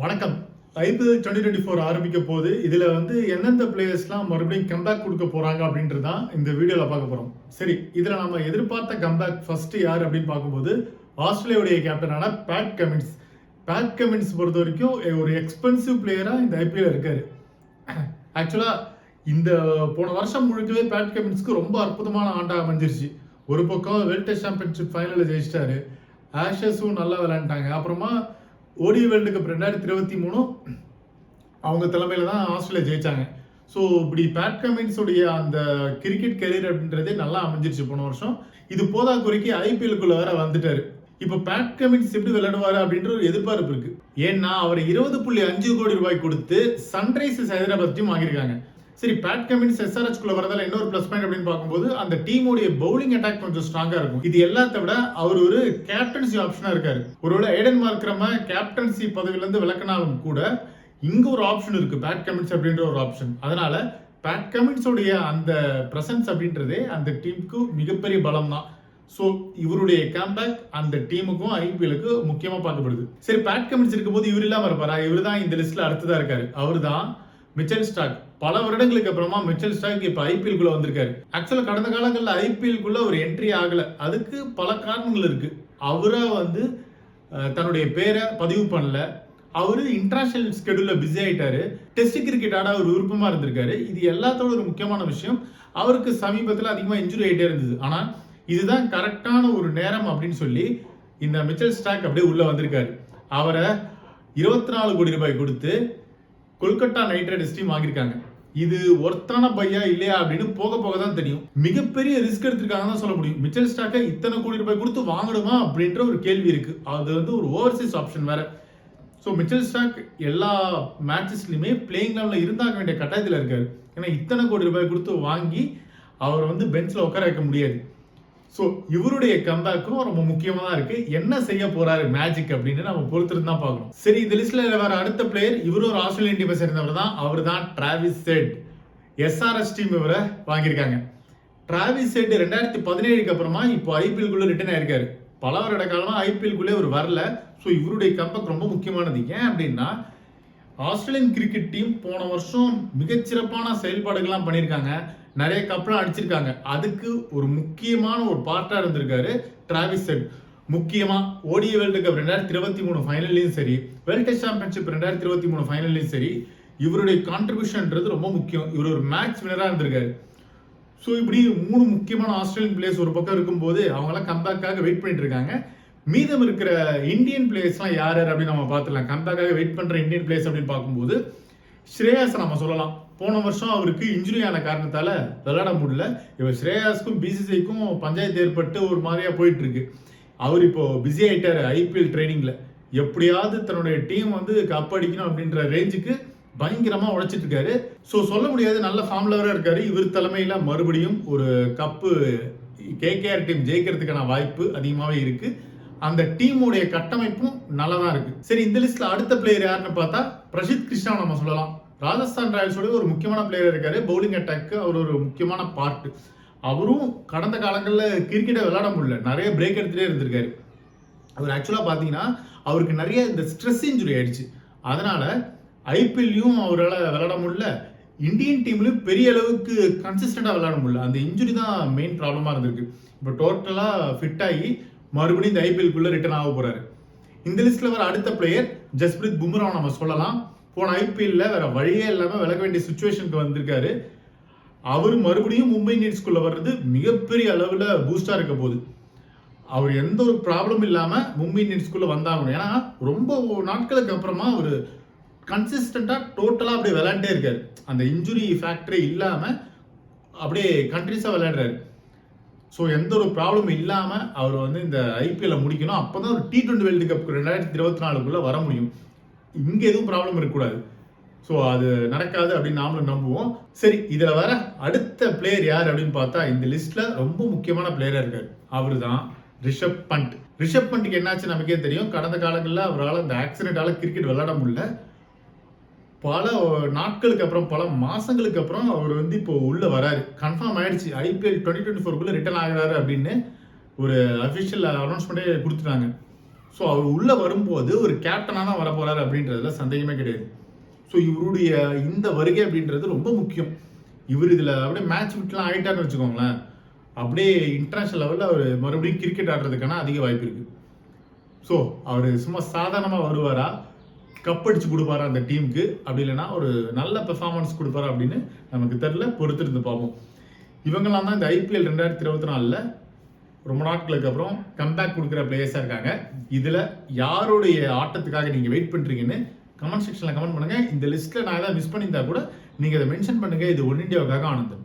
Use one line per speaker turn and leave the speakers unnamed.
வணக்கம். IPL twenty twenty four ஆரம்பிக்க போகுது. இதில் வந்து எந்தெந்த பிளேயர்ஸ்லாம் மறுபடியும் கம்பேக் கொடுக்க போகிறாங்க அப்படின்றது தான் இந்த வீடியோவில் பார்க்க போகிறோம் சரி இதில் நம்ம எதிர்பார்த்த கம்பேக் ஃபஸ்ட்டு யார் அப்படின்னு பார்க்கும்போது ஆஸ்திரேலியாவுடைய கேப்டனான பேட் கமின்ஸ் பேட் கமின்ஸ் பொறுத்த வரைக்கும் ஒரு எக்ஸ்பென்சிவ் பிளேயராக இந்த ஐபிஎல் இருக்கார். ஆக்சுவலாக இந்த போன வருஷம் முழுக்கவே பேட் கமின்ஸ்க்கு ரொம்ப அற்புதமான ஆண்டாக அமைஞ்சிருச்சு. ஒரு பக்கம் வேர்ல்ட் டெஸ்ட் சாம்பியன்ஷிப் ஃபைனலில் ஜெயிச்சிட்டாரு. ஆஷஸும் நல்லா விளையாண்டாங்க அப்புறமா ஓடி வேர்ல்டு கப் ரெண்டாயிரத்தி இருபத்தி மூணும் அவங்க தலைமையில் தான் ஆஸ்திரேலியா ஜெயிச்சாங்க. ஸோ இப்படி பேட் கமின்ஸுடைய அந்த கிரிக்கெட் கெரியர் அப்படின்றதே நல்லா அமைஞ்சிருச்சு போன வருஷம். இது போதா குறைக்கு ஐபிஎலுக்குள்ளே வேற வந்துட்டாரு. இப்போ பேட் கமின்ஸ் எப்படி விளையாடுவார் அப்படின்ற ஒரு எதிர்பார்ப்பு இருக்கு. ஏன்னா அவர் இருபது புள்ளி அஞ்சு கோடி ரூபாய் கொடுத்து சன்ரைசர்ஸ் ஹைதராபாத் டீம் வாங்கியிருக்காங்க. சரி பேட் கமின்ஸ் எஸ்ஆர்எச் குள்ள வரதால இன்னொரு ப்ளஸ் பாயிண்ட் அப்படின்னு பார்க்கும்போது அந்த டீமுடைய பவுலிங் அட்டாக் கொஞ்சம் ஸ்ட்ராங்கா இருக்கும். இது எல்லாத்த விட அவர் ஒரு கேப்டன்சி ஆப்ஷனா இருக்காரு. ஒருவேளை ஏடன் மார்க்கிறம கேப்டன்சி பதவியில இருந்து விளக்கினாலும் கூட இங்க ஒரு ஆப்ஷன் இருக்கு பேட் கமின்ஸ் அப்படின்ற ஒரு ஆப்ஷன் அதனால பேட் கமின்ஸோடைய அந்த பிரசன்ஸ் அப்படின்றதே அந்த டீமுக்கு மிகப்பெரிய பலம் தான் ஸோ இவருடைய கேம்பேக் அந்த டீமுக்கும் ஐபிஎலுக்கு முக்கியமாக பார்க்கப்படுது. சரி பேட் கமின்ஸ் இருக்கும்போது இவர் இல்லாமல் இருப்பாரா? இவர் தான் இந்த லிஸ்ட்ல அடுத்ததாக இருக்காரு. அவர் தான் மிச்சல் ஸ்டாக் பல வருடங்களுக்கு அப்புறமா மிச்சல் ஸ்டாக் இப்போ ஐபிஎல்குள்ளே வந்திருக்காரு. ஆக்சுவலாக கடந்த காலங்களில் ஐபிஎல் குள்ள ஒரு என்ட்ரி ஆகலை. அதுக்கு பல காரணங்கள் இருக்குது அவராக வந்து தன்னுடைய பேரை பதிவு பண்ணல. அவர் இன்டர்நேஷனல் ஸ்கெடியூலில் பிஸி ஆகிட்டாரு டெஸ்ட் கிரிக்கெட் ஆட அவர் விருப்பமாக இருந்திருக்காரு. இது எல்லாத்தோட ஒரு முக்கியமான விஷயம். அவருக்கு சமீபத்தில் அதிகமாக இன்ஜுரி ஆகிட்டே இருந்தது. ஆனால் இதுதான் கரெக்டான ஒரு நேரம் அப்படின்னு சொல்லி இந்த மிச்சல் ஸ்டாக் அப்படியே உள்ளே வந்திருக்காரு. அவரை இருபத்தி நாலு கோடி ரூபாய் கொடுத்து கொல்கட்டா நைட் ரைடர்ஸ் டீம் வாங்கியிருக்காங்க. இது ஒர்த்தான பையா இல்லையா அப்படின்னு போக போக தான் தெரியும். மிகப்பெரிய ரிஸ்க் எடுத்திருக்காங்க தான் சொல்ல முடியும். மிச்சல் ஸ்டாக்கை இத்தனை கோடி ரூபாய் கொடுத்து வாங்கணுமா அப்படின்ற ஒரு கேள்வி இருக்கு. அது வந்து ஒரு ஓவர்சீஸ் ஆப்ஷன் வேற. ஸோ மிச்சல் ஸ்டாக் எல்லா மேட்சஸ்லையுமே பிளேயிங் லெவலில் இருந்தாக வேண்டிய கட்டாயத்தில் இருக்காரு. ஏன்னா இத்தனை கோடி ரூபாய் கொடுத்து வாங்கி அவர் வந்து பெஞ்சில் உட்கார வைக்க முடியாது. ஸோ இவருடைய கம்பேக்கும் ரொம்ப முக்கியமாக தான் இருக்கு. என்ன செய்ய போறாரு மேஜிக் அப்படின்னு நம்ம பொறுத்திருந்து தான் பார்க்கணும். சரி இந்த லிஸ்ட்ல வர அடுத்த பிளேயர் இவரும் ஒரு ஆஸ்திரேலியன் டீமை சேர்ந்தவர் தான். அவர் தான் டிராவிஸ் செட் எஸ்ஆர்எஸ் டீம் இவரை வாங்கியிருக்காங்க. டிராவிஸ் செட் ரெண்டாயிரத்தி பதினேழுக்கு அப்புறமா இப்போ ஐபிஎல் குள்ள ரிட்டர்ன் ஆயிருக்காரு. பல வருட காலமாக ஐபிஎல் குள்ளே அவர் வரல. ஸோ இவருடைய கம்பேக் ரொம்ப முக்கியமானது. ஏன் அப்படின்னா ஆஸ்திரேலியன் கிரிக்கெட் டீம் போன வருஷம் மிகச்சிறப்பான செயல்பாடுகள்லாம் பண்ணியிருக்காங்க. நிறைய கப்லாம் அடிச்சிருக்காங்க. அதுக்கு ஒரு முக்கியமான ஒரு பார்ட்டாக இருந்திருக்காரு டிராவிஸ் செட் முக்கியமாக ஓடிய வேர்ல்டு கப் ரெண்டாயிரத்தி இருபத்தி மூணு ஃபைனல்லையும் சரி வேர்ல்ட் டெஸ்ட் சாம்பியன்ஷிப் ரெண்டாயிரத்தி இருபத்தி மூணு ஃபைனல்லையும் சரி இவருடைய கான்ட்ரிபியூஷன்ன்றது ரொம்ப முக்கியம். இவர் ஒரு மேட்ச் வினராக இருந்திருக்காரு. ஸோ இப்படி மூணு முக்கியமான ஆஸ்திரேலியன் பிளேயர்ஸ் ஒரு பக்கம் இருக்கும்போது அவங்களாம் கம்பேக்காக வெயிட் பண்ணிட்டு இருக்காங்க. மீதம் இருக்கிற இந்தியன் பிளேயர்ஸ்லாம் யார் யார் அப்படின்னு நம்ம பார்த்துலாம் கம்பேக்காக வெயிட் பண்ணுற இந்தியன் பிளேயர்ஸ் அப்படின்னு பார்க்கும்போது ஸ்ரேயாஸ் நம்ம சொல்லலாம். போன வருஷம் அவருக்கு இன்ஜுரி ஆன காரணத்தால் விளையாட முடியல. இவர் ஸ்ரேயாஸ்க்கும் பிசிசிக்கும் பஞ்சாயத்து ஏற்பட்டு ஒரு மாதிரியாக போயிட்டுருக்கு. அவர் இப்போது பிஸி ஆகிட்டார் ஐபிஎல் ட்ரைனிங்கில் எப்படியாவது தன்னுடைய டீம் வந்து கப் அடிக்கணும் அப்படின்ற ரேஞ்சுக்கு பயங்கரமாக உழைச்சிட்டு இருக்காரு ஸோ சொல்ல முடியாது நல்ல ஃபார்ம்லவராக இருக்கார் இருக்காரு. இவர் தலைமையில மறுபடியும் ஒரு கப்பு கேகேஆர் டீம் ஜெயிக்கிறதுக்கான வாய்ப்பு அதிகமாகவே இருக்குது அந்த டீமுடைய கட்டமைப்பும் நல்லா தான் இருக்குது சரி இந்த லிஸ்ட்டில் அடுத்த பிளேயர் யாருன்னு பார்த்தா பிரசித் கிருஷ்ணா நம்ம சொல்லலாம். ராஜஸ்தான் ராயல்ஸோட ஒரு முக்கியமான பிளேயர் இருக்காரு. பவுலிங் அட்டாக்கு அவர் ஒரு முக்கியமான பார்ட் அவரும் கடந்த காலங்களில் கிரிக்கெட்டை விளையாட முடியல. நிறைய பிரேக் எடுத்துகிட்டே இருந்திருக்காரு. அவர் ஆக்சுவலாக பார்த்தீங்கன்னா அவருக்கு நிறைய இந்த ஸ்ட்ரெஸ் இன்ஜுரி ஆயிடுச்சு. அதனால் ஐபிஎல்லையும் அவரால் விளையாட முடியல. இந்தியன் டீம்லையும் பெரிய அளவுக்கு கன்சிஸ்டண்ட்டாக விளையாட முடியல. அந்த இன்ஜுரி தான் மெயின் ப்ராப்ளமாக இருந்திருக்கு. இப்போ டோட்டலாக ஃபிட் ஆகி மறுபடியும் இந்த ஐபிஎல்குள்ளே ரிட்டர்ன் ஆக போகிறாரு இந்த லிஸ்ட்டில் வர அடுத்த பிளேயர் ஜஸ்பிரித் பும்ராவை நம்ம சொல்லலாம். போன ஐபிஎல்ல வேற வழியே இல்லாம விலக வேண்டிய சுச்சுவேஷனுக்கு வந்திருக்காரு. அவர் மறுபடியும் மும்பை இந்தியன்ஸ்குள்ள வர்றது மிகப்பெரிய அளவுல பூஸ்டா இருக்க போகுது. அவர் எந்த ஒரு ப்ராப்ளம் இல்லாம மும்பை இந்தியன்ஸ்குள்ள வந்தாகணும் ஏன்னா ரொம்ப நாட்களுக்கு அப்புறமா அவர் கன்சிஸ்டண்டா டோட்டலா அப்படியே விளையாண்டே இருக்காரு. அந்த இன்ஜுரி ஃபேக்டரே இல்லாம அப்படியே கண்ட்ரிஸா விளையாடுறாரு. ஸோ எந்த ஒரு ப்ராப்ளம் இல்லாமல் அவர் வந்து இந்த ஐபிஎல்ல முடிக்கணும். அப்போ தான் ஒரு டி டுவெண்ட்டி வேர்ல்டு கப் ரெண்டாயிரத்தி இருபத்தி நாலுக்குள்ளே வர முடியும். இங்கே எதுவும் ப்ராப்ளம் இருக்கக்கூடாது. ஸோ அது நடக்காது அப்படின்னு நாமளும் நம்புவோம். சரி இதில் வர அடுத்த பிளேயர் யார் அப்படின்னு பார்த்தா இந்த லிஸ்ட்டில் ரொம்ப முக்கியமான பிளேயராக இருக்கார். அவர் தான் ரிஷப் பண்ட் ரிஷப் பண்ட்டுக்கு என்னாச்சு நமக்கே தெரியும். கடந்த காலங்களில் அவரால் அந்த ஆக்சிடென்டால கிரிக்கெட் விளையாட முடியல. பல நாட்களுக்கு அப்புறம் பல மாதங்களுக்கு அப்புறம் அவர் வந்து இப்போ உள்ளே வராரு. கன்ஃபார்ம் ஆயிடுச்சு. ஐபிஎல் டுவெண்ட்டி டுவெண்ட்டி ஃபோருக்குள்ளே ரிட்டர்ன் ஆகிறாரு அப்படின்னு ஒரு அஃபிஷியல் அனௌன்ஸ்மெண்ட்டே கொடுத்துட்டாங்க. ஸோ அவர் உள்ளே வரும்போது ஒரு கேப்டனாக தான் வரப்போகிறார் அப்படின்றதுல சந்தேகமே கிடையாது. ஸோ இவருடைய இந்த வருகை அப்படின்றது ரொம்ப முக்கியம். இவர் இதில் அப்படியே மேட்ச் விட்டுலாம் ஆகிட்டான்னு வச்சுக்கோங்களேன். அப்படியே இன்டர்நேஷ்னல் லெவலில் அவர் மறுபடியும் கிரிக்கெட் ஆடுறதுக்கான அதிக வாய்ப்பு இருக்குது ஸோ அவர் சும்மா சாதாரணமாக வருவாரா? கப் அடிச்சு கொடுப்பாரா அந்த டீமுக்கு அப்படி இல்லைன்னா ஒரு நல்ல பெர்ஃபார்மன்ஸ் கொடுப்பாரா அப்படின்னு நமக்கு தெரில பொறுத்திருந்து பார்ப்போம். இவங்கெல்லாம் தான் இந்த ஐபிஎல் ரெண்டாயிரத்தி இருபத்தி நாலில் ரொம்ப நாட்களுக்கு அப்புறம் கம்பேக் கொடுக்குற பிளேயர்ஸாக இருக்காங்க. இதில் யாருடைய ஆட்டத்துக்காக நீங்கள் வெயிட் பண்ணுறீங்கன்னு கமெண்ட் செக்ஷனில் கமெண்ட் பண்ணுங்கள் இந்த லிஸ்ட்டில் நான் ஏதாவது மிஸ் பண்ணியிருந்தா கூட நீங்கள் அதை மென்ஷன் பண்ணுங்கள் இது ஒன் இண்டியாவுக்காக ஆனந்தம்.